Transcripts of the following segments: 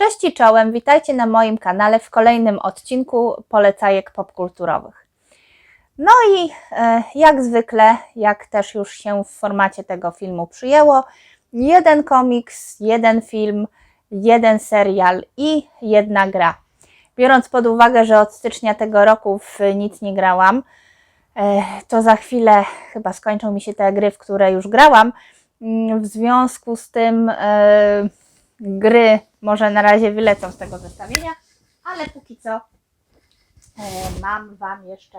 Cześć i czołem, witajcie na moim kanale w kolejnym odcinku polecajek popkulturowych. No i e, jak zwykle, jak też już się w formacie tego filmu przyjęło, jeden komiks, jeden film, jeden serial i jedna gra. Biorąc pod uwagę, że od stycznia tego roku w nic nie grałam, e, to za chwilę chyba skończą mi się te gry, w które już grałam. Mm, W związku z tym e, gry może na razie wylecą z tego zestawienia, ale póki co e, mam Wam jeszcze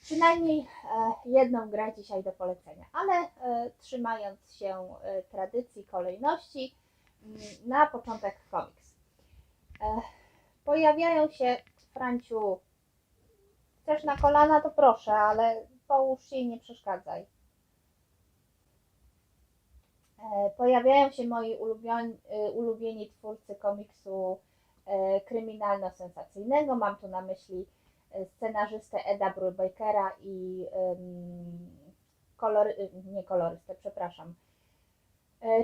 przynajmniej e, jedną grę dzisiaj do polecenia, ale e, trzymając się tradycji, kolejności, mm, na początek komiks. Pojawiają się, Franciu, chcesz na kolana, to proszę, ale połóż się i nie przeszkadzaj. E, Pojawiają się moi ulubioni, ulubieni twórcy komiksu e, kryminalno-sensacyjnego. Mam tu na myśli e, scenarzystę Eda Brubakera i y, nie kolorystę, przepraszam,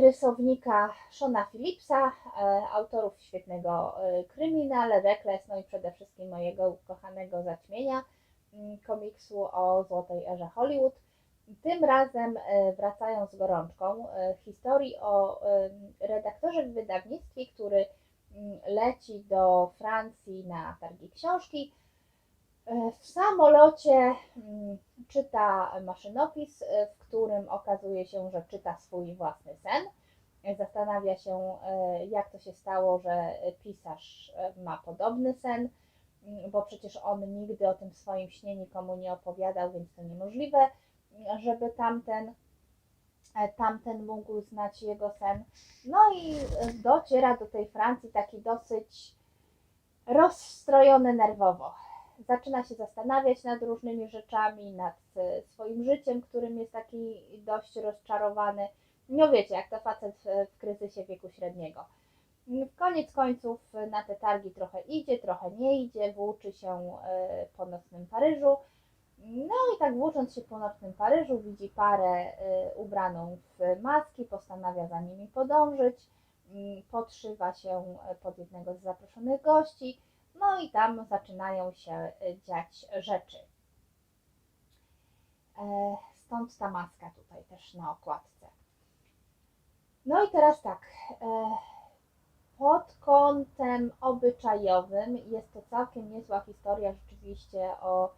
rysownika Shona Phillipsa, autorów świetnego e, Kryminal, Reckless, no i przede wszystkim mojego ukochanego zaćmienia mm, komiksu o złotej erze Hollywood. Tym razem e, wracają z gorączką e, historii o e, redaktorze w wydawnictwie, który mm, leci do Francji na targi książki. W samolocie mm, czyta maszynopis, w którym okazuje się, że czyta swój własny sen. Zastanawia się, jak to się stało, że pisarz ma podobny sen, mm, bo przecież on nigdy o tym swoim śnie nikomu nie opowiadał, więc to niemożliwe żeby tamten, e, tamten mógł znać jego sen. No i dociera do tej Francji taki dosyć rozstrojony nerwowo. Zaczyna się zastanawiać nad różnymi rzeczami, nad e, swoim życiem, którym jest taki dość rozczarowany. No wiecie, jak to facet w, w kryzysie wieku średniego. W koniec końców na te targi trochę idzie, trochę nie idzie, włóczy się e, po nocnym Paryżu. No i tak włócząc się po nocnym Paryżu, widzi parę y, ubraną w maski, postanawia za nimi podążyć, mm, podszywa się y, pod jednego z zaproszonych gości, no i tam zaczynają się y, dziać rzeczy. E, Stąd ta maska tutaj też na okładce. No i teraz tak, e, pod kątem obyczajowym jest to całkiem niezła historia rzeczywiście o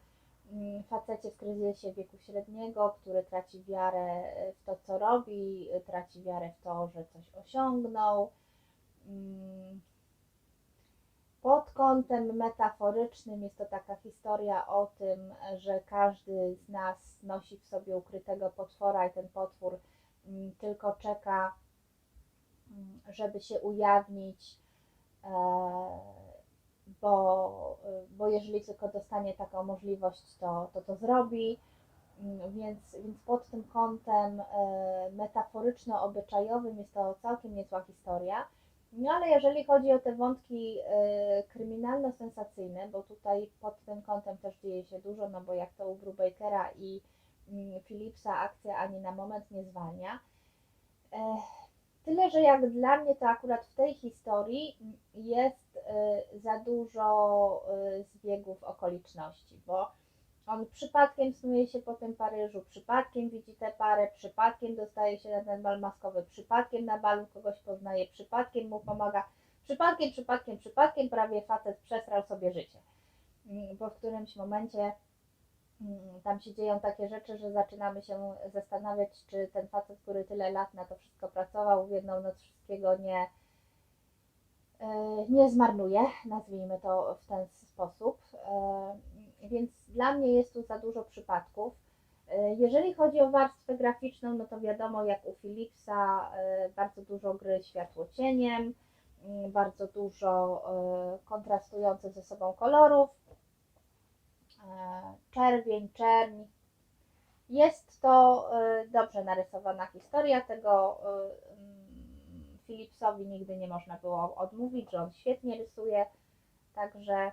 facecie w kryzysie wieku średniego, który traci wiarę w to, co robi, traci wiarę w to, że coś osiągnął. Mm, Pod kątem metaforycznym jest to taka historia o tym, że każdy z nas nosi w sobie ukrytego potwora i ten potwór mm, tylko czeka, mm, żeby się ujawnić e, bo, bo jeżeli tylko dostanie taką możliwość, to to, to zrobi. Mm, Więc, więc pod tym kątem e, metaforyczno-obyczajowym jest to całkiem niezła historia. No ale jeżeli chodzi o te wątki e, kryminalno-sensacyjne, bo tutaj pod tym kątem też dzieje się dużo, no bo jak to u Brubakera i mm, Philipsa akcja ani na moment nie zwalnia. E, Tyle, że jak dla mnie to akurat w tej historii jest y, za dużo y, zbiegów okoliczności, bo on przypadkiem snuje się po tym Paryżu, przypadkiem widzi tę parę, przypadkiem dostaje się na ten bal maskowy, przypadkiem na balu kogoś poznaje, przypadkiem mu pomaga, przypadkiem, przypadkiem, przypadkiem prawie facet przesrał sobie życie, Mm, bo w którymś momencie tam się dzieją takie rzeczy, że zaczynamy się zastanawiać, czy ten facet, który tyle lat na to wszystko pracował, w jedną noc wszystkiego nie, e, nie zmarnuje, nazwijmy to w ten sposób. E, Więc dla mnie jest tu za dużo przypadków. E, Jeżeli chodzi o warstwę graficzną, no to wiadomo, jak u Philipsa, bardzo dużo gry światło-cieniem, mm, bardzo dużo kontrastujących ze sobą kolorów czerwień, czerń. Jest to e, dobrze narysowana historia, tego e, mm, Philipsowi nigdy nie można było odmówić, że on świetnie rysuje, także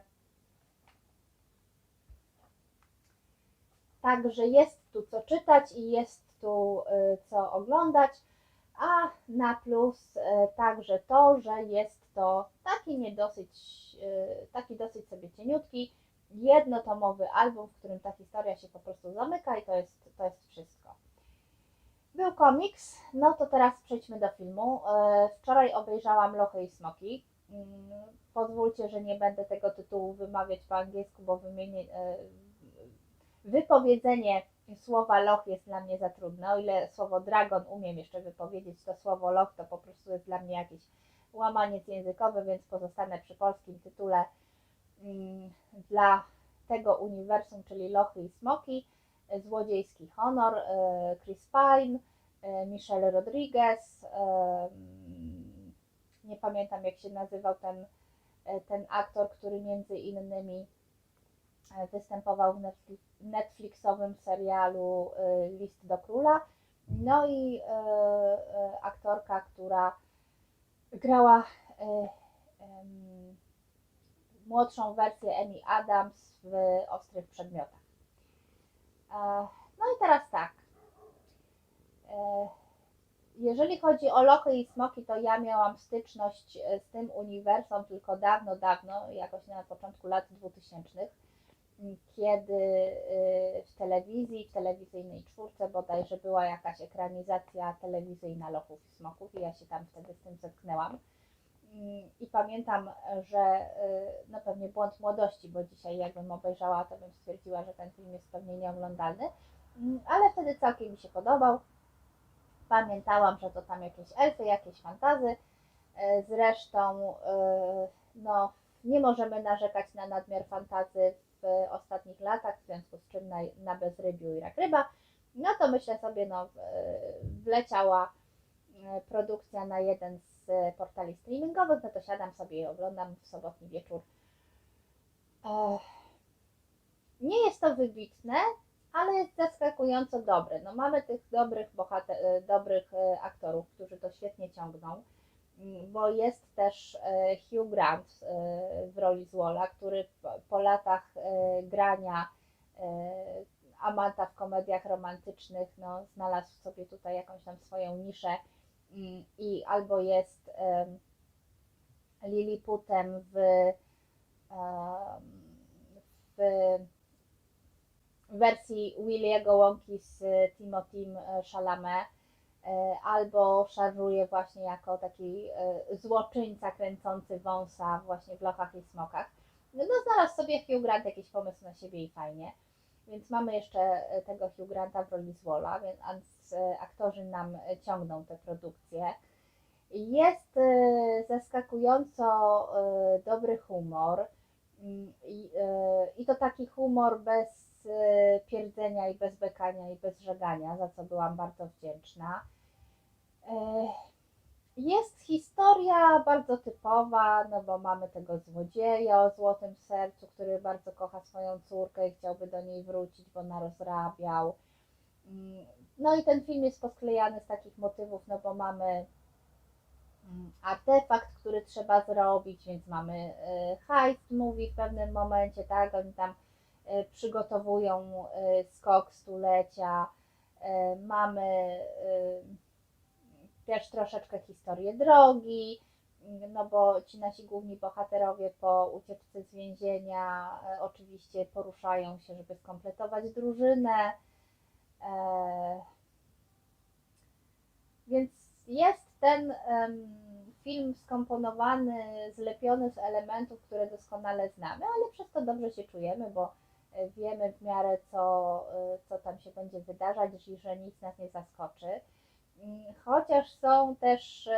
Także jest tu co czytać i jest tu co oglądać. A na plus e, także to, że jest to taki niedosyć, e, taki dosyć sobie cieniutki, jednotomowy album, w którym ta historia się po prostu zamyka i to jest, to jest wszystko. Był komiks, no to teraz przejdźmy do filmu. E, Wczoraj obejrzałam Lochy i Smoki. Mm, Pozwólcie, że nie będę tego tytułu wymawiać po angielsku, bo wymienię, e, wypowiedzenie słowa loch jest dla mnie za trudne. O ile słowo dragon umiem jeszcze wypowiedzieć, to słowo loch to po prostu jest dla mnie jakieś łamaniec językowy, więc pozostanę przy polskim tytule dla tego uniwersum, czyli Lochy i Smoki. Złodziejski Honor, e, Chris Pine, e, Michelle Rodriguez, e, nie pamiętam jak się nazywał ten, e, ten aktor, który między innymi e, występował w Netflix, Netflixowym serialu e, List do Króla. No i e, e, aktorka, która grała e, młodszą wersję Amy Adams w Ostrych Przedmiotach. E, No i teraz tak. E, Jeżeli chodzi o Lochy i Smoki, to ja miałam styczność e, z tym uniwersum tylko dawno, dawno, jakoś na początku lat 2000, m, kiedy w telewizji, w telewizyjnej czwórce bodajże była jakaś ekranizacja telewizyjna Lochów i Smoków i ja się tam wtedy z tym zetknęłam. I pamiętam, że y, no pewnie błąd młodości, bo dzisiaj jakbym obejrzała, to bym stwierdziła, że ten film jest pewnie nieoglądalny, Mm, ale wtedy całkiem mi się podobał. Pamiętałam, że to tam jakieś elfy, jakieś fantazy. E, Zresztą y, no, nie możemy narzekać na nadmiar fantazy w ostatnich latach, w związku z czym na, na bezrybiu i rak ryba. No to myślę sobie, no, wleciała e, produkcja na jeden z e, portali streamingowych, no to siadam sobie i oglądam w sobotni wieczór. Nie jest to wybitne, ale jest zaskakująco dobre. No mamy tych dobrych, bohater, e, dobrych e, aktorów, którzy to świetnie ciągną, Mm, bo jest też e, Hugh Grant w roli Zwola, który po- latach grania Amanta w komediach romantycznych, no, znalazł sobie tutaj jakąś tam swoją niszę i albo jest em, Liliputem w, w wersji Williego Wonki z Timothym Chalamet, e, albo szarżuje właśnie jako taki e, złoczyńca kręcący wąsa właśnie w Lochach i Smokach. No znalazł sobie Hugh Grant jakiś pomysł na siebie i fajnie. Więc mamy jeszcze e, tego Hugh Granta w roli Zwola, więc aktorzy nam e, ciągną te produkcje. Jest e, zaskakująco e, dobry humor Mm, i, i to taki humor bez pierdzenia i bez bekania i bez żegania, za co byłam bardzo wdzięczna. Jest historia bardzo typowa, no bo mamy tego złodzieja o złotym sercu, który bardzo kocha swoją córkę i chciałby do niej wrócić, bo narozrabiał. Mm, No i ten film jest posklejany z takich motywów, no bo mamy mm, artefakt, który trzeba zrobić, więc mamy e, heist movie w pewnym momencie, tak, oni tam e, przygotowują e, skok stulecia, mamy też troszeczkę historię drogi, no bo ci nasi główni bohaterowie po ucieczce z więzienia oczywiście poruszają się, żeby skompletować drużynę. E, więc jest ten film skomponowany, zlepiony z elementów, które doskonale znamy, ale przez to dobrze się czujemy, bo e, wiemy w miarę co, e, co tam się będzie wydarzać i że nic nas nie zaskoczy. Mm, Chociaż są też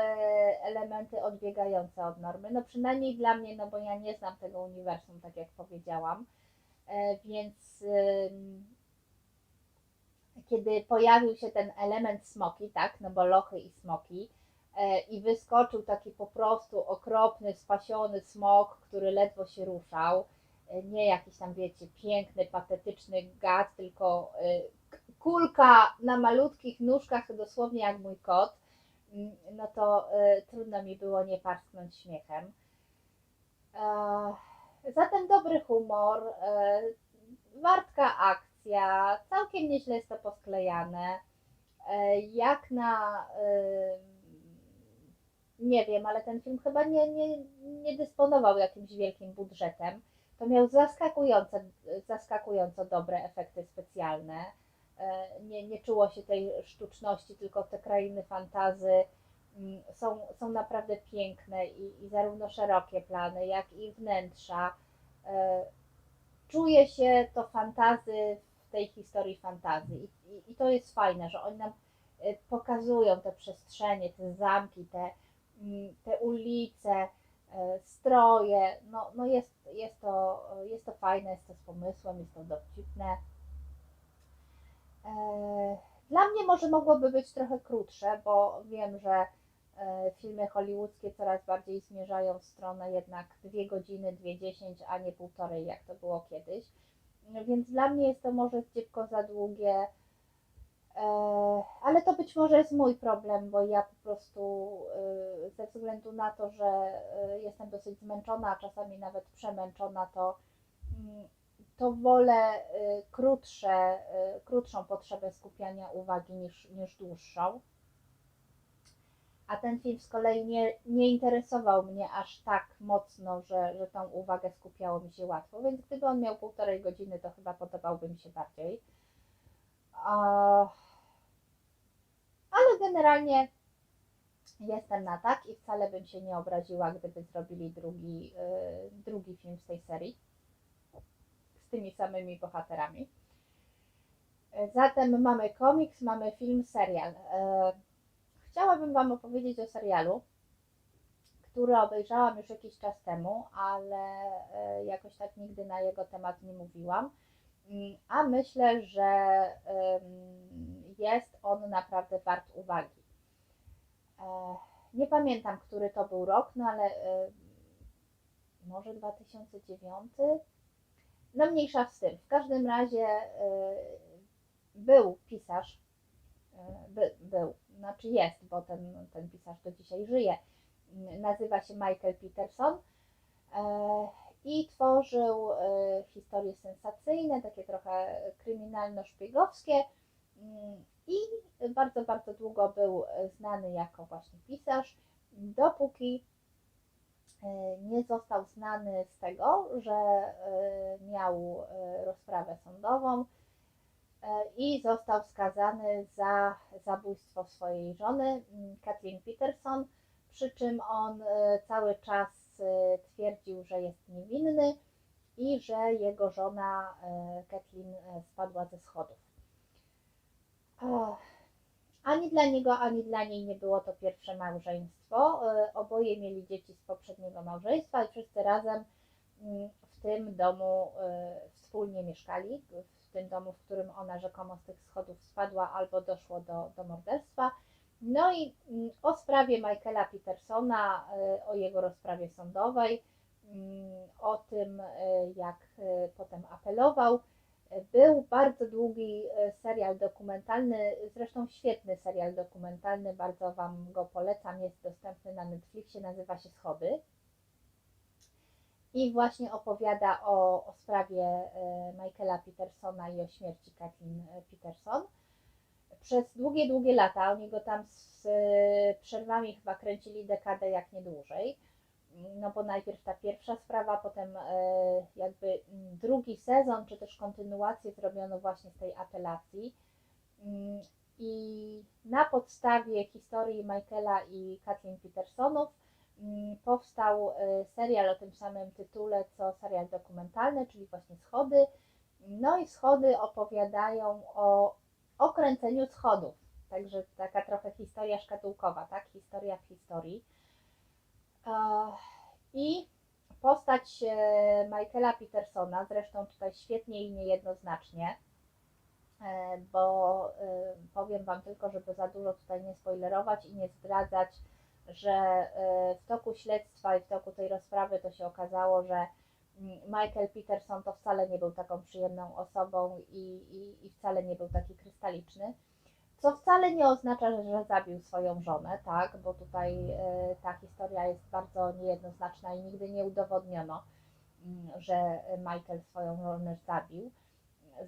elementy odbiegające od normy, no przynajmniej dla mnie, no bo ja nie znam tego uniwersum, tak jak powiedziałam, więc kiedy pojawił się ten element smoki, tak, no bo lochy i smoki, e, i wyskoczył taki po prostu okropny, spasiony smok, który ledwo się ruszał, e, nie jakiś tam, wiecie, piękny, patetyczny gad, tylko e, kulka na malutkich nóżkach, dosłownie jak mój kot, mm, no to trudno mi było nie parsknąć śmiechem. Zatem dobry humor, wartka akcja, całkiem nieźle jest to posklejane. E, Jak na e, nie wiem, ale ten film chyba nie, nie, nie dysponował jakimś wielkim budżetem. To miał zaskakujące, zaskakująco dobre efekty specjalne. E, Nie, nie czuło się tej sztuczności, tylko te krainy fantazy mm, są, są naprawdę piękne i, i zarówno szerokie plany, jak i wnętrza. Czuje się to fantazy tej historii fantazji I, i, i to jest fajne, że oni nam e, pokazują te przestrzenie, te zamki, te, mm, te ulice, e, stroje. No, no jest, jest, to, jest to fajne, jest to z pomysłem, jest to dowcipne. E, Dla mnie może mogłoby być trochę krótsze, bo wiem, że filmy hollywoodzkie coraz bardziej zmierzają w stronę jednak 2 godziny, 2.10, a nie półtorej, jak to było kiedyś. Więc dla mnie jest to może dziebko za długie, e, ale to być może jest mój problem, bo ja po prostu e, ze względu na to, że e, jestem dosyć zmęczona, a czasami nawet przemęczona, to mm, to wolę krótsze, krótszą potrzebę skupiania uwagi niż, niż dłuższą. A ten film z kolei nie, nie interesował mnie aż tak mocno, że, że tą uwagę skupiało mi się łatwo, więc gdyby on miał półtorej godziny, to chyba podobałby mi się bardziej. Ale generalnie jestem na tak i wcale bym się nie obraziła, gdyby zrobili drugi, y, drugi film z tej serii z tymi samymi bohaterami. Zatem mamy komiks, mamy film, serial. Chciałabym Wam opowiedzieć o serialu, który obejrzałam już jakiś czas temu, ale e, jakoś tak nigdy na jego temat nie mówiłam. Mm, A myślę, że jest on naprawdę wart uwagi. E, Nie pamiętam, który to był rok, no ale e, może 2009? No mniejsza z tym. W każdym razie był pisarz, by, był, znaczy jest, bo ten, ten pisarz do dzisiaj żyje. Nazywa się Michael Peterson y, i tworzył y, historie sensacyjne, takie trochę kryminalno-szpiegowskie y, i bardzo, bardzo długo był znany jako właśnie pisarz, dopóki e, nie został znany z tego, że e, miał e, rozprawę sądową e, i został skazany za zabójstwo swojej żony, m, Kathleen Peterson, przy czym on e, cały czas e, twierdził, że jest niewinny i że jego żona e, Kathleen e, spadła ze schodów. Ani dla niego, ani dla niej nie było to pierwsze małżeństwo. E, Oboje mieli dzieci z poprzedniego małżeństwa i wszyscy razem mm, w tym domu e, wspólnie mieszkali. W tym domu, w którym ona rzekomo z tych schodów spadła albo doszło do, do morderstwa. No i mm, o sprawie Michaela Petersona, e, o jego rozprawie sądowej, mm, o tym, e, jak e, potem apelował. Był bardzo długi serial dokumentalny, zresztą świetny serial dokumentalny, bardzo Wam go polecam, jest dostępny na Netflixie, nazywa się Schody. I właśnie opowiada o, o sprawie e, Michaela Petersona i o śmierci Kathleen e, Peterson. Przez długie, długie lata, oni go tam z e, przerwami chyba kręcili dekadę, jak nie dłużej no bo najpierw ta pierwsza sprawa, potem jakby drugi sezon, czy też kontynuację zrobiono właśnie z tej apelacji. Mm, I na podstawie historii Michaela i Kathleen Petersonów powstał e, serial o tym samym tytule, co serial dokumentalny, czyli właśnie Schody. No i Schody opowiadają o okręceniu schodów. Także taka trochę historia szkatułkowa, tak? Historia w historii. E, I postać e, Michaela Petersona, zresztą tutaj świetnie i niejednoznacznie, e, bo powiem Wam tylko, żeby za dużo tutaj nie spoilerować i nie zdradzać, że e, w toku śledztwa i w toku tej rozprawy to się okazało, że mm, Michael Peterson to wcale nie był taką przyjemną osobą i, i, i wcale nie był taki krystaliczny. Co wcale nie oznacza, że- że zabił swoją żonę, tak? Bo tutaj e, ta historia jest bardzo niejednoznaczna i nigdy nie udowodniono, mm, że Michael swoją żonę zabił.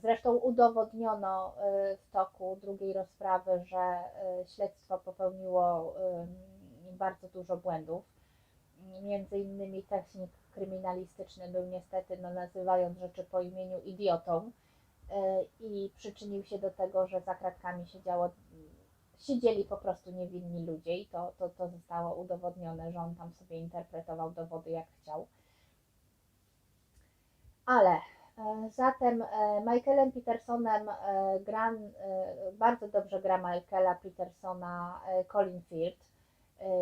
Zresztą udowodniono e, w toku drugiej rozprawy, że śledztwo popełniło bardzo dużo błędów. Między innymi technik kryminalistyczny był niestety, no nazywając rzeczy po imieniu, idiotą e, i przyczynił się do tego, że za kratkami siedziało, siedzieli po prostu niewinni ludzie i to, to, to zostało udowodnione, że on tam sobie interpretował dowody jak chciał. Ale e, zatem e, Michaelem Petersonem gra, bardzo dobrze gra Michaela Petersona Colin Firth,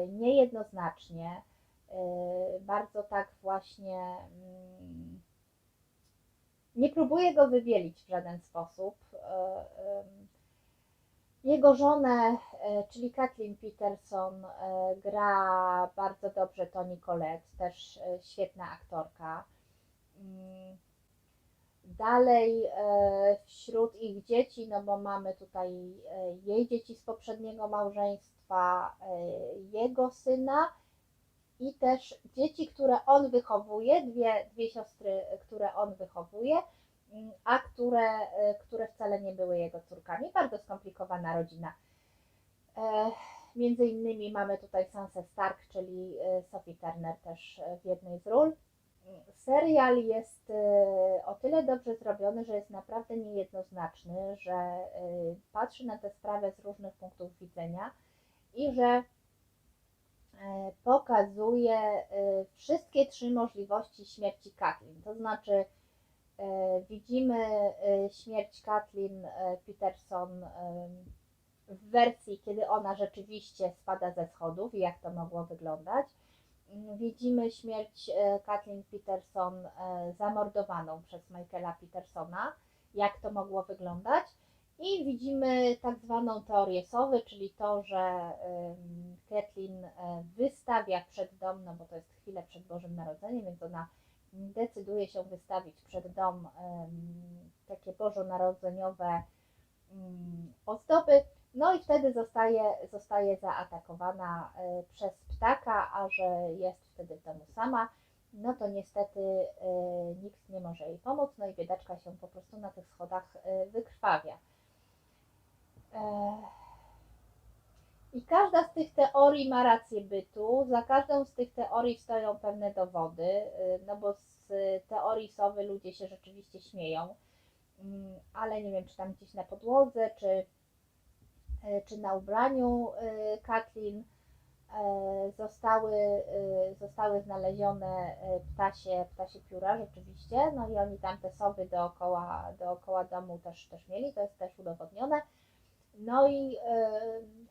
niejednoznacznie, e, bardzo tak właśnie mm, nie próbuje go wybielić w żaden sposób. E, Jego żonę, e, czyli Kathleen Peterson, e, gra bardzo dobrze Toni Collette, też e, świetna aktorka. Dalej e, wśród ich dzieci, no bo mamy tutaj e, jej dzieci z poprzedniego małżeństwa, e, jego syna i też dzieci, które on wychowuje, dwie, dwie siostry, które on wychowuje, mm, a które, które wcale nie były jego córkami. Bardzo skomplikowana rodzina. Między innymi mamy tutaj Sansa Stark, czyli Sophie Turner też w jednej z ról. Serial jest e, o tyle dobrze zrobiony, że jest naprawdę niejednoznaczny, że e, patrzy na tę sprawę z różnych punktów widzenia i że e, pokazuje wszystkie trzy możliwości śmierci Kathleen. To znaczy, widzimy śmierć Kathleen e, Peterson w wersji, kiedy ona rzeczywiście spada ze schodów i jak to mogło wyglądać. Widzimy śmierć e, Kathleen Peterson e, zamordowaną przez Michaela Petersona, jak to mogło wyglądać. I widzimy tak zwaną teorię sowy, czyli to, że Kathleen e, wystawia przed dom, no bo to jest chwilę przed Bożym Narodzeniem, więc ona decyduje się wystawić przed dom takie bożonarodzeniowe mm, ozdoby, no i wtedy zostaje, zostaje zaatakowana e, przez ptaka, a że jest wtedy w domu sama, no to niestety e, nikt nie może jej pomóc, no i biedaczka się po prostu na tych schodach e, wykrwawia. I każda z tych teorii ma rację bytu, za każdą z tych teorii stoją pewne dowody, no bo z teorii sowy ludzie się rzeczywiście śmieją, Mm, ale nie wiem, czy tam gdzieś na podłodze, czy czy na ubraniu e, Kathleen e, zostały, e, zostały znalezione e, ptasie, ptasie pióra rzeczywiście, no i oni tam te sowy dookoła, dookoła domu też, też mieli, to jest też udowodnione. No i e,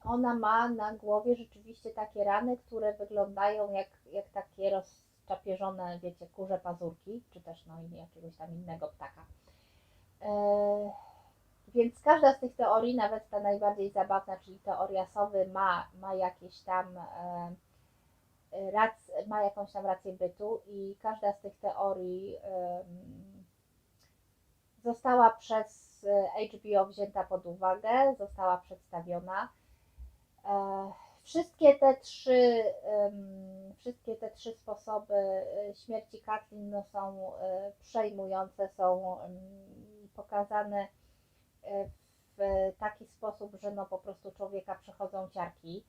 ona ma na głowie rzeczywiście takie rany, które wyglądają jak, jak takie rozczapieżone, wiecie, kurze pazurki, czy też no jakiegoś tam innego ptaka. E, więc każda z tych teorii, nawet ta najbardziej zabawna, czyli teoria sowy, ma, ma jakieś tam e, rac, ma jakąś tam rację bytu i każda z tych teorii em, została przez e, HBO wzięta pod uwagę, została przedstawiona. E, Wszystkie te trzy, wszystkie te trzy sposoby e, śmierci Kathleen no, są e, przejmujące, są pokazane e, w taki sposób, że no po prostu człowieka przechodzą ciarki.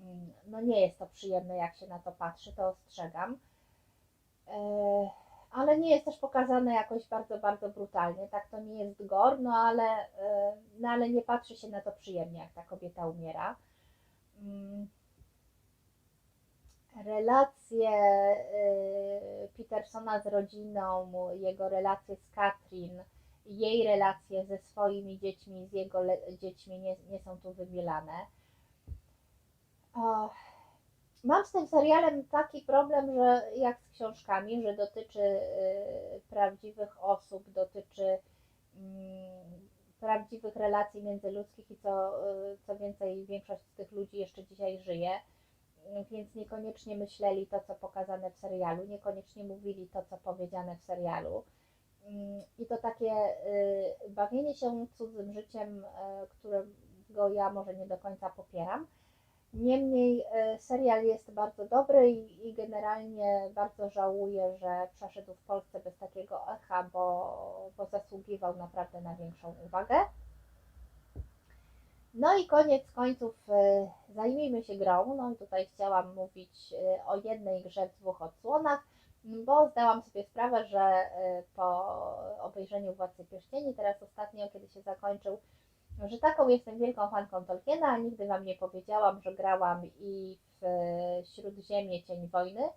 Mm, No nie jest to przyjemne, jak się na to patrzy, to ostrzegam. E, Ale nie jest też pokazane jakoś bardzo, bardzo brutalnie. Tak to nie jest gore, no ale, e, no ale nie patrzy się na to przyjemnie, jak ta kobieta umiera. Mm. Relacje e, Petersona z rodziną, jego relacje z Katrin, jej relacje ze swoimi dziećmi, z jego dziećmi nie, nie są tu wybielane. O, Mam z tym serialem taki problem, że jak z książkami, że dotyczy y, prawdziwych osób, dotyczy mm, prawdziwych relacji międzyludzkich i co, y, co więcej, większość z tych ludzi jeszcze dzisiaj żyje, y, więc niekoniecznie myśleli to, co pokazane w serialu, niekoniecznie mówili to, co powiedziane w serialu. I to takie y, bawienie się cudzym życiem, y, którego ja może nie do końca popieram. Niemniej y, serial jest bardzo dobry i, generalnie bardzo żałuję, że przeszedł w Polsce bez takiego echa, bo, bo zasługiwał naprawdę na większą uwagę. No i koniec końców zajmijmy się grą. No i tutaj chciałam mówić o jednej grze w dwóch odsłonach, bo zdałam sobie sprawę, że e, po obejrzeniu Władcy Pierścieni, teraz ostatnio, kiedy się zakończył, że taką jestem wielką fanką Tolkiena, a nigdy Wam nie powiedziałam, że grałam i w Śródziemie Cień Wojny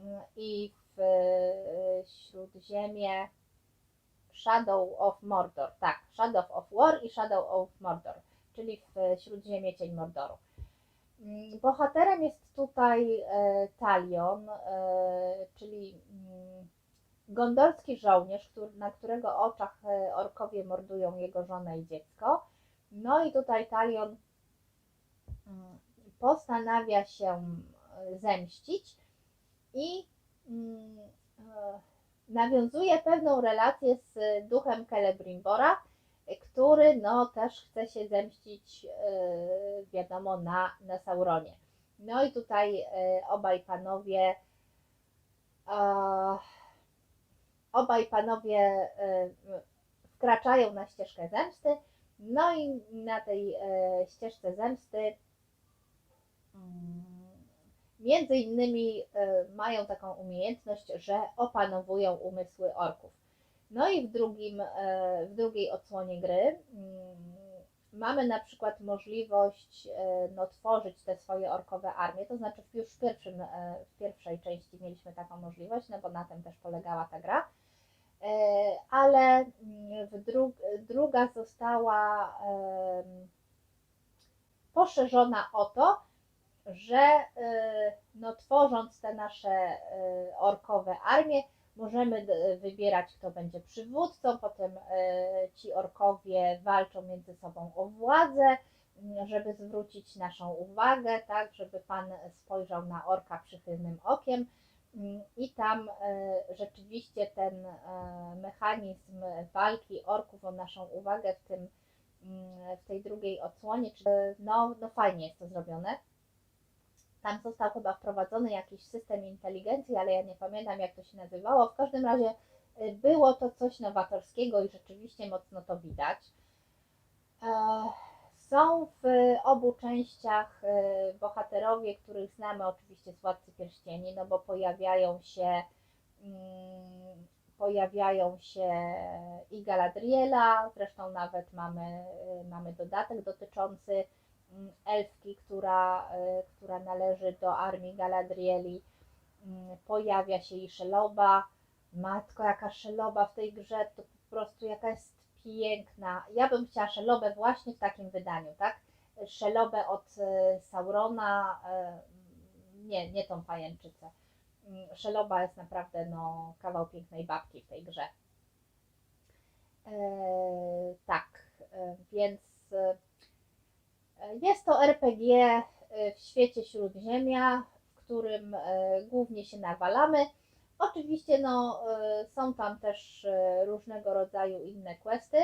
mm, i w e, Śródziemie Shadow of Mordor, tak, Shadow of War i Shadow of Mordor, czyli w Śródziemie Cień Mordoru. Mm, Bohaterem jest tutaj e, Talion, e, czyli mm, gondorski żołnierz, na którego oczach e, orkowie mordują jego żonę i dziecko. No i tutaj Talion mm, postanawia się zemścić i nawiązuje pewną relację z duchem Celebrimbora, który no też chce się zemścić, e, wiadomo, na, na Sauronie. No i tutaj e, obaj panowie obaj panowie e, wkraczają na ścieżkę zemsty, no i na tej ścieżce zemsty mm, między innymi mają taką umiejętność, że opanowują umysły orków. No i w, drugim, e, w drugiej odsłonie gry mm, mamy na przykład możliwość e, no, tworzyć te swoje orkowe armie, to znaczy już w, pierwszym, e, w pierwszej części mieliśmy taką możliwość, no bo na tym też polegała ta gra, ale mm, w dru, druga została poszerzona o to, że no, tworząc te nasze orkowe armie, możemy d- wybierać, kto będzie przywódcą, potem e, ci orkowie walczą między sobą o władzę, m, żeby zwrócić naszą uwagę, tak, żeby Pan spojrzał na orka przychylnym okiem. Mm, I tam e, rzeczywiście ten e, mechanizm walki orków o naszą uwagę w, tym, mm, w tej drugiej odsłonie, no, no fajnie jest to zrobione. Tam został chyba wprowadzony jakiś system inteligencji, ale ja nie pamiętam jak to się nazywało. W każdym razie e, było to coś nowatorskiego i rzeczywiście mocno to widać. E, Są w obu częściach e, bohaterowie, których znamy oczywiście z Władcy Pierścieni, no bo pojawiają się mm, pojawiają się i Galadriela, zresztą nawet mamy, e, mamy dodatek dotyczący elfki, która, e, która należy do armii Galadrieli. Mm, Pojawia się i Szeloba. Matko, jaka Szeloba w tej grze, to po prostu jaka jest piękna. Ja bym chciała Szelobę właśnie w takim wydaniu, tak? Szelobę od e, Saurona, e, nie, nie tą pajęczycę. Mm, Szeloba jest naprawdę no, kawał pięknej babki w tej grze. E, tak, więc jest to RPG e, w świecie Śródziemia, w którym e, głównie się nawalamy. Oczywiście no, e, są tam też różnego rodzaju inne questy,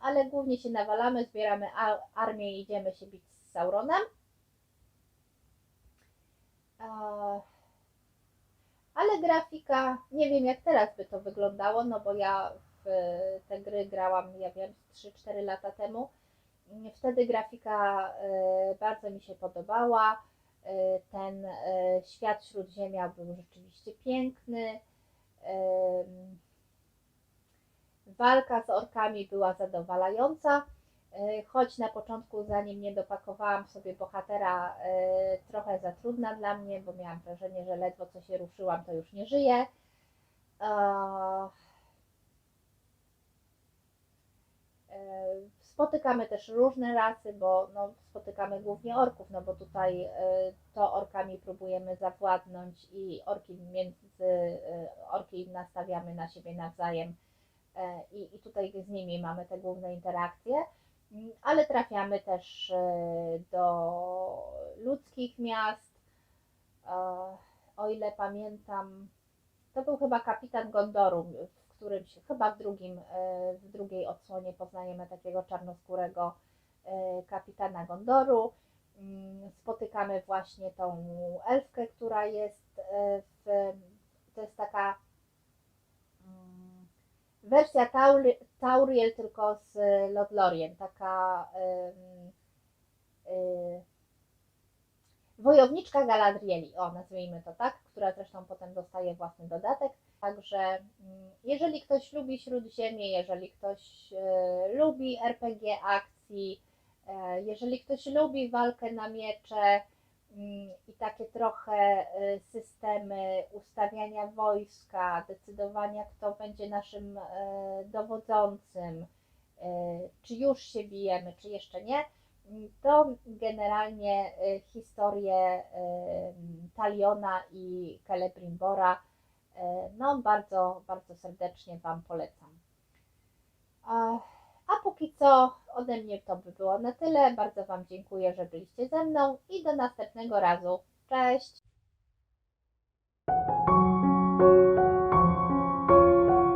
ale głównie się nawalamy, zbieramy armię i idziemy się bić z Sauronem. Ale grafika, nie wiem jak teraz by to wyglądało, no bo ja w te gry grałam, ja wiem, 3-4 lata temu. Wtedy grafika e, bardzo mi się podobała. E, Ten e, świat Śródziemia był rzeczywiście piękny. Walka z orkami była zadowalająca, choć na początku, zanim nie dopakowałam sobie bohatera, trochę za trudna dla mnie, bo miałam wrażenie, że ledwo co się ruszyłam, to już nie żyje. Spotykamy też różne rasy, bo no, spotykamy głównie orków, no bo tutaj e, to orkami próbujemy zawładnąć i orki między e, orki nastawiamy na siebie nawzajem e, i, i tutaj z nimi mamy te główne interakcje, Mm, ale trafiamy też do ludzkich miast. O ile pamiętam, to był chyba kapitan Gondoru, w którym się, chyba w drugim, e, w drugiej odsłonie poznajemy takiego czarnoskórego e, kapitana Gondoru. Mm, Spotykamy właśnie tą elfkę, która jest e, w, to jest taka mm, wersja Tauri, Tauriel tylko z Lothlorien, taka wojowniczka Galadrieli, o nazwijmy to tak, która zresztą potem dostaje własny dodatek. Także mm, jeżeli ktoś lubi Śródziemie, jeżeli ktoś e, lubi RPG akcji, e, jeżeli ktoś lubi walkę na miecze mm, i takie trochę e, systemy ustawiania wojska, decydowania kto będzie naszym dowodzącym, czy już się bijemy, czy jeszcze nie, to generalnie e, historię e, Taliona i Celebrimbora e, no bardzo, bardzo serdecznie Wam polecam. A, a póki co ode mnie to by było na tyle. Bardzo Wam dziękuję, że byliście ze mną i do następnego razu. Cześć!